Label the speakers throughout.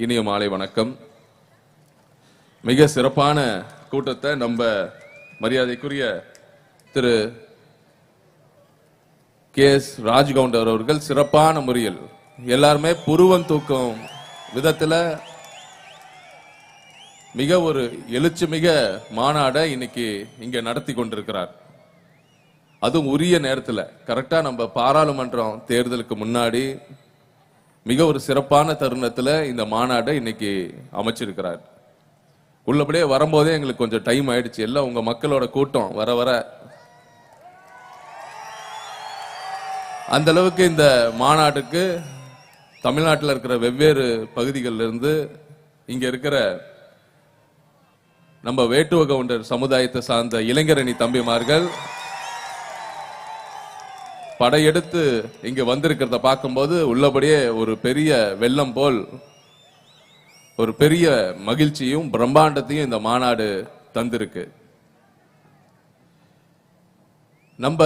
Speaker 1: இனிய மாலை வணக்கம். மிக சிறப்பான கூட்டத்தை நம்ம மரியாதைக்குரிய திரு கே எஸ் ராஜ்கவுண்டர் அவர்கள் சிறப்பான முறையில் எல்லாருமே புருவம் தூக்கும் விதத்துல மிக ஒரு எழுச்சி மிக மாநாடை இன்னைக்கு இங்க நடத்தி கொண்டிருக்கிறார். அதுவும் உரிய நேரத்துல. கரெக்டா நம்ம பாராளுமன்றம் தேர்தலுக்கு முன்னாடி மிக ஒரு சிறப்பான தருணத்துல இந்த மாநாடை இன்னைக்கு அமைச்சிருக்கிறார். உள்ளபடியே வரும்போதே எங்களுக்கு கொஞ்சம் டைம் ஆயிடுச்சு. எல்லாம் உங்க மக்களோட கூட்டம் வர வர அந்த அளவுக்கு இந்த மாநாட்டுக்கு தமிழ்நாட்டில் இருக்கிற வெவ்வேறு பகுதிகளிலிருந்து இருந்து இங்க இருக்கிற நம்ம வேட்டுவ கவுண்டர் சமுதாயத்தை சார்ந்த இளைஞரணி தம்பிமார்கள் படையெடுத்து இங்க வந்திருக்கிறத பார்க்கும்போது உள்ளபடியே ஒரு பெரிய வெள்ளம் போல் ஒரு பெரிய மகிழ்ச்சியும் பிரம்மாண்டத்தையும் இந்த மாநாடு தந்திருக்கு. நம்ம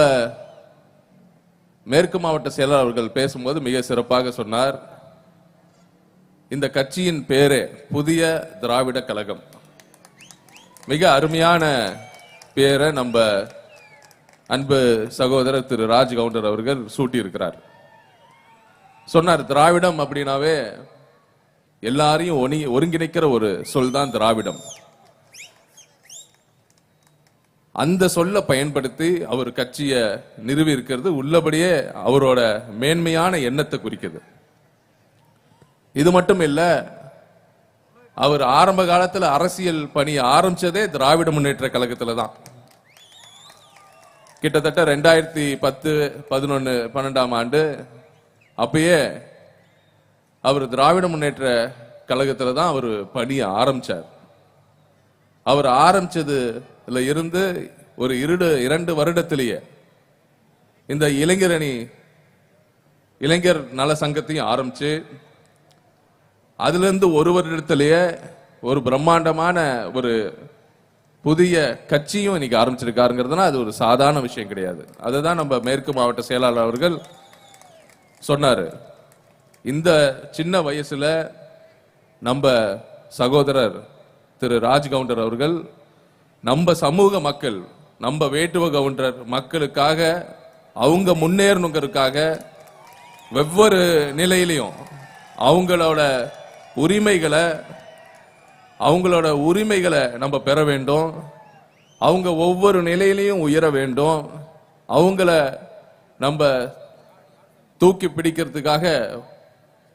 Speaker 1: மேற்கு மாவட்ட செயலர் அவர்கள் பேசும்போது மிக சிறப்பாக சொன்னார். இந்த கட்சியின் பேரே புதிய திராவிட கழகம். மிக அருமையான பேரை நம்ம அன்பு சகோதரர் திரு ராஜ் கவுண்டர் அவர்கள் சூட்டியிருக்கிறார். சொன்னார் திராவிடம் அப்படின்னாவே எல்லாரையும் ஒனி ஒருங்கிணைக்கிற ஒரு சொல் தான் திராவிடம். அந்த சொல்ல பயன்படுத்தி அவர் கட்சியை நிறுவி இருக்கிறது உள்ளபடியே அவரோட மேன்மையான எண்ணத்தை குறிக்குது. இது மட்டும் இல்ல அவர் ஆரம்ப காலத்துல அரசியல் பணி ஆரம்பிச்சதே திராவிட முன்னேற்ற கழகத்துல தான். கிட்டத்தட்ட ரெண்டாயிரத்தி பத்து பதினொன்று பன்னெண்டாம் ஆண்டு அப்பயே அவர் திராவிட முன்னேற்ற கழகத்தில் தான் அவர் பணியை ஆரம்பிச்சார். அவர் ஆரம்பிச்சதுல இருந்து ஒரு இருடு இரண்டு வருடத்திலேயே இந்த இளைஞரணி இளைஞர் நல சங்கத்தையும் ஆரம்பிச்சு அதுலேருந்து ஒரு வருடத்திலேயே ஒரு பிரம்மாண்டமான ஒரு புதிய கட்சியும் இன்னைக்கு ஆரம்பிச்சிருக்காருங்கிறதுனா அது ஒரு சாதாரண விஷயம் கிடையாது. அதுதான் நம்ம மேற்கு மாவட்ட செயலாளர் அவர்கள் சொன்னார். இந்த சின்ன வயசில் நம்ம சகோதரர் திரு ராஜ் கவுண்டர் அவர்கள் நம்ம சமூக மக்கள் நம்ம வேட்டுவ கவுண்டர் மக்களுக்காக அவங்க முன்னேறணுங்கிறதுக்காக வெவ்வேறு நிலையிலையும் அவங்களோட உரிமைகளை அவங்களோட உரிமைகளை நம்ம பெற வேண்டும். அவங்க ஒவ்வொரு நிலையிலையும் உயர வேண்டும். அவங்கள நம்ம தூக்கி பிடிக்கிறதுக்காக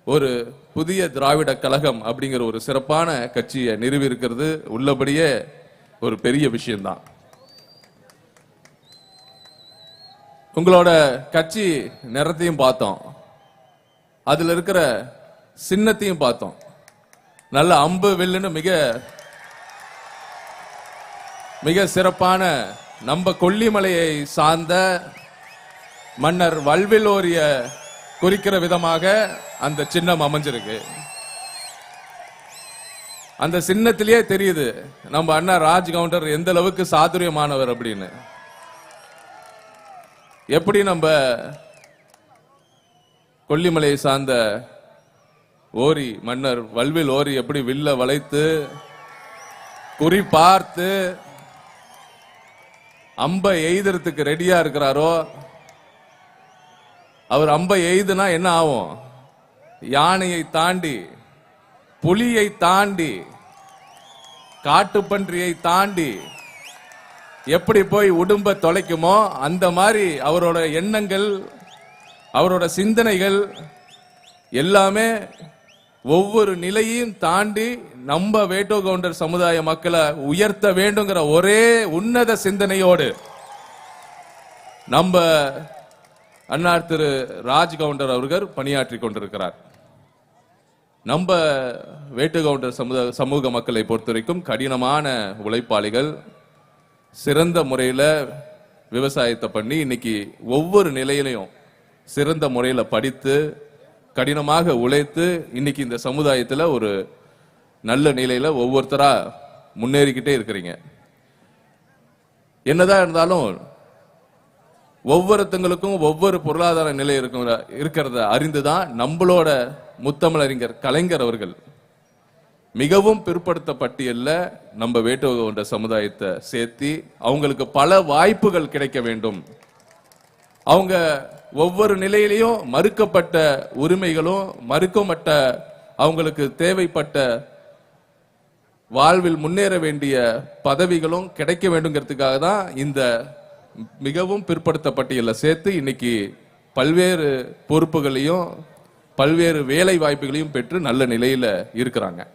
Speaker 1: ஒரு புதிய திராவிட கழகம் அப்படிங்கிற ஒரு சிறப்பான கட்சியை நிறுவி இருக்கிறது உள்ளபடியே ஒரு பெரிய விஷயம்தான். உங்களோட கட்சி நிறத்தையும் பார்த்தோம். அதில் இருக்கிற சின்னத்தையும் பார்த்தோம். நல்ல அம்பு வில்லுன்னு மிக மிக சிறப்பான நம்ம கொல்லிமலையை சார்ந்த மன்னர் வல்விலோரிய குறிக்கிற விதமாக அந்த சின்னம் அமைஞ்சிருக்கு. அந்த சின்னத்திலேயே தெரியுது நம்ம அண்ணா ராஜ் கவுண்டர் எந்த அளவுக்கு சாதுரியமானவர் அப்படின்னு. எப்படி நம்ம கொல்லிமலையை சார்ந்த ஓரி மன்னர் வல்வில் ஓரி எப்படி வில்ல வளைத்து குறி பார்த்து அம்பை எய்துறதுக்கு ரெடியா இருக்கிறாரோ? அவர் அம்பை எய்துனா என்ன ஆகும்? யானையை தாண்டி புலியை தாண்டி காட்டுப்பன்றியை தாண்டி எப்படி போய் உடும்ப தொலைக்குமோ அந்த மாதிரி அவரோட எண்ணங்கள் அவரோட சிந்தனைகள் எல்லாமே ஒவ்வொரு நிலையையும் தாண்டி நம்ம வேட்டோ கவுண்டர் சமுதாய மக்களை உயர்த்த வேண்டுங்கிற ஒரே உன்னத சிந்தனையோடு நம்ம அன்னார் திரு ராஜ் கவுண்டர் அவர்கள் பணியாற்றி கொண்டிருக்கிறார். நம்ம வேட்டு கவுண்டர் சமுதாய சமூக மக்களை பொறுத்த வரைக்கும் கடினமான உழைப்பாளிகள் சிறந்த முறையில் விவசாயத்தை பண்ணி இன்னைக்கு ஒவ்வொரு நிலையிலையும் சிறந்த முறையில் படித்து கடினமாக உழைத்து இன்னைக்கு இந்த சமுதாயத்தில் ஒரு நல்ல நிலையில் ஒவ்வொருத்தராக முன்னேறிக்கிட்டே இருக்கிறீங்க. என்னதான் இருந்தாலும் ஒவ்வொருத்தங்களுக்கும் ஒவ்வொரு பொருளாதார நிலை இருக்கிற இருக்கிறத அறிந்துதான் நம்மளோட முத்தமிழறிஞர் கலைஞர் அவர்கள் மிகவும் பிற்படுத்த பட்டியலில் நம்ம வேட்டுவ சமுதாயத்தை சேர்த்தி அவங்களுக்கு பல வாய்ப்புகள் கிடைக்க வேண்டும். அவங்க ஒவ்வொரு நிலையிலையும் மறுக்கப்பட்ட உரிமைகளும் மறுக்கப்பட்ட அவங்களுக்கு தேவைப்பட்ட வாழ்வில் முன்னேற வேண்டிய பதவிகளும் கிடைக்க வேண்டுங்கிறதுக்காக தான் இந்த மிகவும் பிற்படுத்த பட்டியலை சேர்த்து இன்னைக்கு பல்வேறு பொறுப்புகளையும் பல்வேறு வேலை வாய்ப்புகளையும் பெற்று நல்ல நிலையில இருக்கிறாங்க.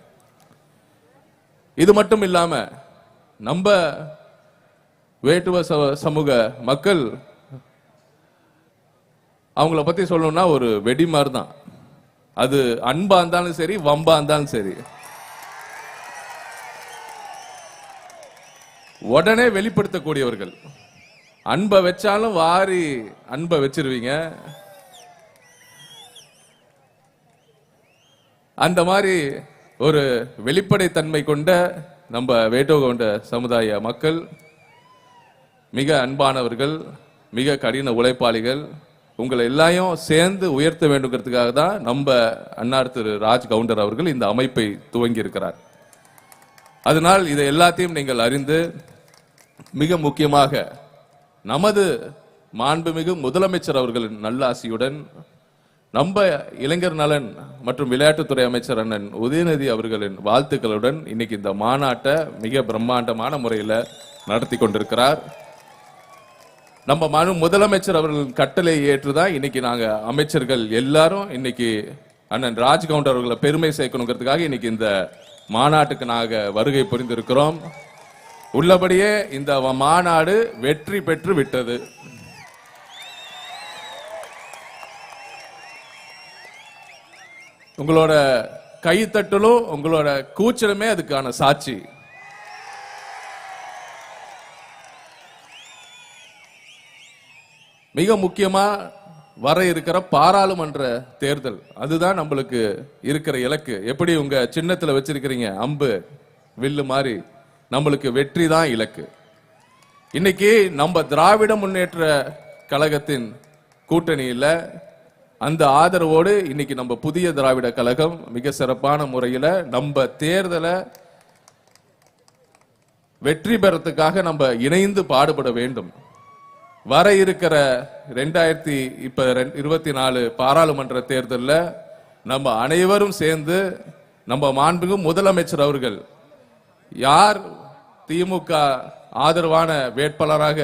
Speaker 1: இது மட்டும் இல்லாம நம்ம வேட்டுவ ச- சமூக மக்கள் அவங்கள பத்தி சொல்லணும்னா ஒரு வெடி மாதிரி தான் அது அன்பா இருந்தாலும் சரி வம்பா இருந்தாலும் சரி. உடனே வெளிப்படுத்தக்கூடியவர்கள். அன்பை வச்சாலும் வாரி அன்பை வச்சிருவீங்க. அந்த மாதிரி ஒரு வெளிப்படைத்தன்மை கொண்ட நம்ம வேட்டோ கொண்ட சமுதாய மக்கள் மிக அன்பானவர்கள் மிக கடின உழைப்பாளிகள் உங்களை எல்லாரையும் சேர்ந்து உயர்த்த வேண்டுங்கிறதுக்காக தான் நம்ம அன்னார் திரு ராஜ் கவுண்டர் அவர்கள் இந்த அமைப்பை துவங்கி இருக்கிறார் அதனால் இதை எல்லாத்தையும் நீங்கள் அறிந்து மிக முக்கியமாக நமது மாண்புமிகு முதலமைச்சர் அவர்களின் நல்லாசியுடன் நம்ம இளைஞர் நலன் மற்றும் விளையாட்டுத்துறை அமைச்சர் அண்ணன் உதயநிதி அவர்களின் வாழ்த்துக்களுடன் இன்னைக்கு இந்த மாநாட்டை மிக பிரம்மாண்டமான முறையில் நடத்தி கொண்டிருக்கிறார். நம்ம மனு முதலமைச்சர் அவர்களின் கட்டளை ஏற்றுதான் இன்னைக்கு நாங்க அமைச்சர்கள் எல்லாரும் இன்னைக்கு அண்ணன் ராஜ் கவுண்டர் அவர்களை பெருமை சேர்க்கணுங்கிறதுக்காக இன்னைக்கு இந்த மாநாட்டுக்கு நாங்க வருகை புரிந்திருக்கிறோம். உள்ளபடியே இந்த மாநாடு வெற்றி பெற்று விட்டது. உங்களோட கைத்தட்டலும் உங்களோட கூச்சலுமே அதுக்கான சாட்சி. மிக முக்கியமாக வர இருக்கிற பாராளுமன்ற தேர்தல். அதுதான் நம்மளுக்கு இருக்கிற இலக்கு. எப்படி உங்க சின்னத்தில் வச்சிருக்கிறீங்க? அம்பு வில்லு மாதிரி. நம்மளுக்கு வெற்றி தான் இலக்கு. இன்னைக்கு நம்ம திராவிட முன்னேற்ற கழகத்தின் கூட்டணியில் அந்த ஆதரவோடு இன்னைக்கு நம்ம புதிய திராவிட கழகம் மிக சிறப்பான முறையில் நம்ம தேர்தலை வெற்றி பெறத்துக்காக நம்ம இணைந்து பாடுபட வேண்டும். வர இருக்கிற ரெண்டாயிரத்தி இப்போ ரெண்- இருபத்தி நாலு பாராளுமன்ற தேர்தலில் நம்ம அனைவரும் சேர்ந்து நம்ம மாண்புமிகு முதலமைச்சர் அவர்கள் யார் திமுக ஆதரவான வேட்பாளராக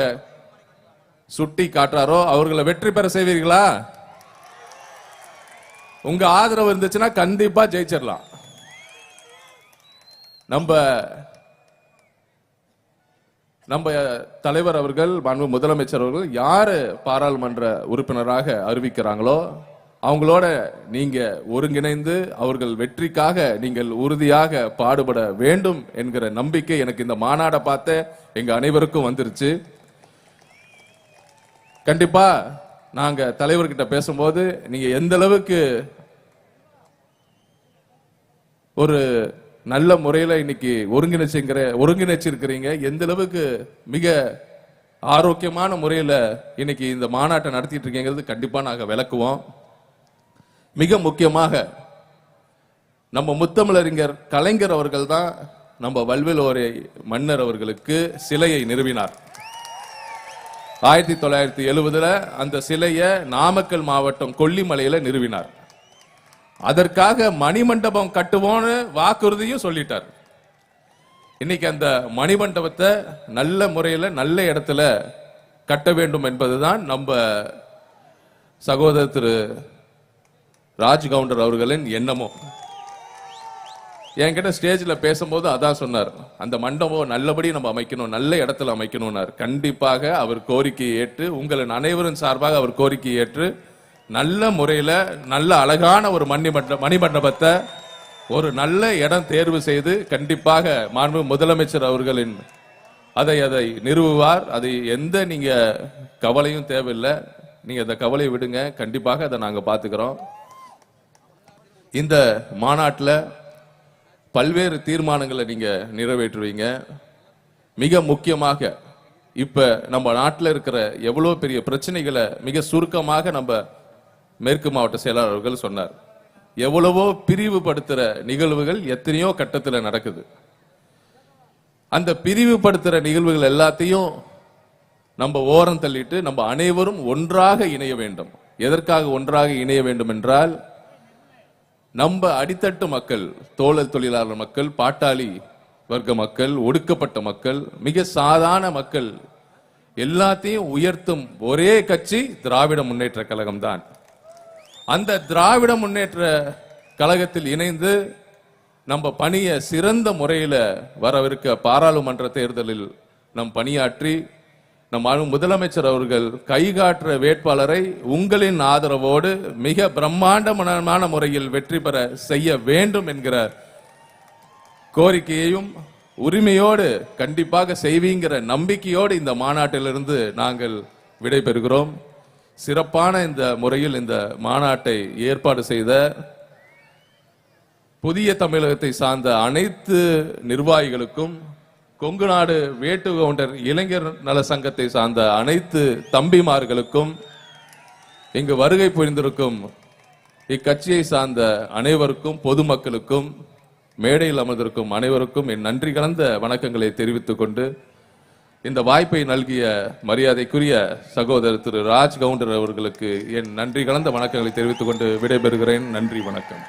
Speaker 1: சுட்டி காட்டுறாரோ அவர்களை வெற்றி பெற செய்வீர்களா? உங்க ஆதரவு இருந்துச்சுன்னா கண்டிப்பா ஜெயிச்சிடலாம் நம்ம நம்ம தலைவர் அவர்கள் மாண்பு முதலமைச்சர் அவர்கள் யார் பாராளுமன்ற உறுப்பினராக அறிவிக்கிறாங்களோ அவங்களோட நீங்க ஒருங்கிணைந்து அவர்கள் வெற்றிக்காக நீங்கள் உறுதியாக பாடுபட வேண்டும் என்கிற நம்பிக்கை எனக்கு இந்த மாநாடை பார்த்த எங்க அனைவருக்கும் வந்துருச்சு. கண்டிப்பா நாங்க தலைவர்கிட்ட பேசும்போது நீங்க எந்த அளவுக்கு ஒரு நல்ல முறையில் இன்னைக்கு ஒருங்கிணைச்சுங்கிற ஒருங்கிணைச்சிருக்கிறீங்க. எந்த அளவுக்கு மிக ஆரோக்கியமான முறையில் இன்னைக்கு இந்த மாநாட்டை நடத்திட்டு இருக்கீங்கிறது கண்டிப்பாக நாங்கள் விளக்குவோம். மிக முக்கியமாக நம்ம முத்தமிழறிஞர் கலைஞர் அவர்கள் தான் நம்ம வல்வெலோரை மன்னர் அவர்களுக்கு சிலையை நிறுவினார். ஆயிரத்தி தொள்ளாயிரத்தி எழுபதுல அந்த சிலையை நாமக்கல் மாவட்டம் கொல்லிமலையில நிறுவினார். அதற்காக மணிமண்டபம் கட்டுவோன்னு வாக்குறுதியும் சொல்லிட்டார். இன்னைக்கு அந்த மணிமண்டபத்தை நல்ல முறையில் நல்ல இடத்துல கட்ட வேண்டும் என்பதுதான் நம்ம சகோதரர் திரு ராஜ் கவுண்டர் அவர்களின் எண்ணமும் என்கிட்ட ஸ்டேஜில் பேசும்போது அதான் சொன்னார். அந்த மண்டபம் நல்லபடி நம்ம அமைக்கணும் நல்ல இடத்துல அமைக்கணும்னார். கண்டிப்பாக அவர் கோரிக்கையை ஏற்று உங்களின் அனைவரும் சார்பாக அவர் கோரிக்கையை ஏற்று நல்ல முறையில் நல்ல அழகான ஒரு மணிமண்ட மணிமண்டபத்தை ஒரு நல்ல இடம் தேர்வு செய்து கண்டிப்பாக மாண்பு முதலமைச்சர் அவர்களின் அதை அதை நிறுவுவார். அதை எந்த நீங்கள் கவலையும் தேவையில்லை. நீங்கள் அந்த கவலையை விடுங்க. கண்டிப்பாக அதை நாங்கள் பார்த்துக்கிறோம். இந்த மாநாட்டில் பல்வேறு தீர்மானங்களை நீங்கள் நிறைவேற்றுவீங்க. மிக முக்கியமாக இப்போ நம்ம நாட்டில் இருக்கிற எவ்வளோ பெரிய பிரச்சனைகளை மிக சுருக்கமாக நம்ம மேற்கு மாவட்ட செயலாளர் அவர்கள் சொன்னார். எவ்வளவோ பிரிவுபடுத்துகிற நிகழ்வுகள் எத்தனையோ கட்டத்தில் நடக்குது. அந்த பிரிவுபடுத்துகிற நிகழ்வுகள் எல்லாத்தையும் நம்ம ஓரம் தள்ளிட்டு நம்ம அனைவரும் ஒன்றாக இணைய வேண்டும். எதற்காக ஒன்றாக இணைய வேண்டும் என்றால் நம்ம அடித்தட்டு மக்கள் தோழர் தொழிலாளர் மக்கள் பாட்டாளி வர்க்க மக்கள் ஒடுக்கப்பட்ட மக்கள் மிக சாதாரண மக்கள் எல்லாத்தையும் உயர்த்தும் ஒரே கட்சி திராவிட முன்னேற்ற கழகம் தான் அந்த திராவிட முன்னேற்ற கழகத்தில் இணைந்து நம்ம பணியை சிறந்த முறையில் வரவிருக்க பாராளுமன்ற தேர்தலில் நம் பணியாற்றி நம் முதலமைச்சர் அவர்கள் கைகாட்டுற வேட்பாளரை உங்களின் ஆதரவோடு மிக பிரம்மாண்டமான முறையில் வெற்றி பெற செய்ய வேண்டும் என்கிற கோரிக்கையையும் உரிமையோடு கண்டிப்பாக செய்வீங்கிற நம்பிக்கையோடு இந்த மாநாட்டிலிருந்து நாங்கள் விடைபெறுகிறோம். சிறப்பான இந்த முறையில் இந்த மாநாட்டை ஏற்பாடு செய்த புதிய தமிழகத்தை சார்ந்த அனைத்து நிர்வாகிகளுக்கும் கொங்கு நாடு வேட்டு கவுண்டர் இளைஞர் நல சங்கத்தை சார்ந்த அனைத்து தம்பிமார்களுக்கும் இங்கு வருகை புரிந்திருக்கும் இக்கட்சியை சார்ந்த அனைவருக்கும் பொதுமக்களுக்கும் மேடையில் அமர்ந்திருக்கும் அனைவருக்கும் என் நன்றி கலந்த வணக்கங்களை தெரிவித்துக் கொண்டு இந்த வாய்ப்பை நல்கிய மரியாதைக்குரிய சகோதரர் திரு ராஜ் கவுண்டர் அவர்களுக்கு என் நன்றி கலந்த வணக்கங்களை தெரிவித்துக் கொண்டு விடைபெறுகிறேன். நன்றி வணக்கம்.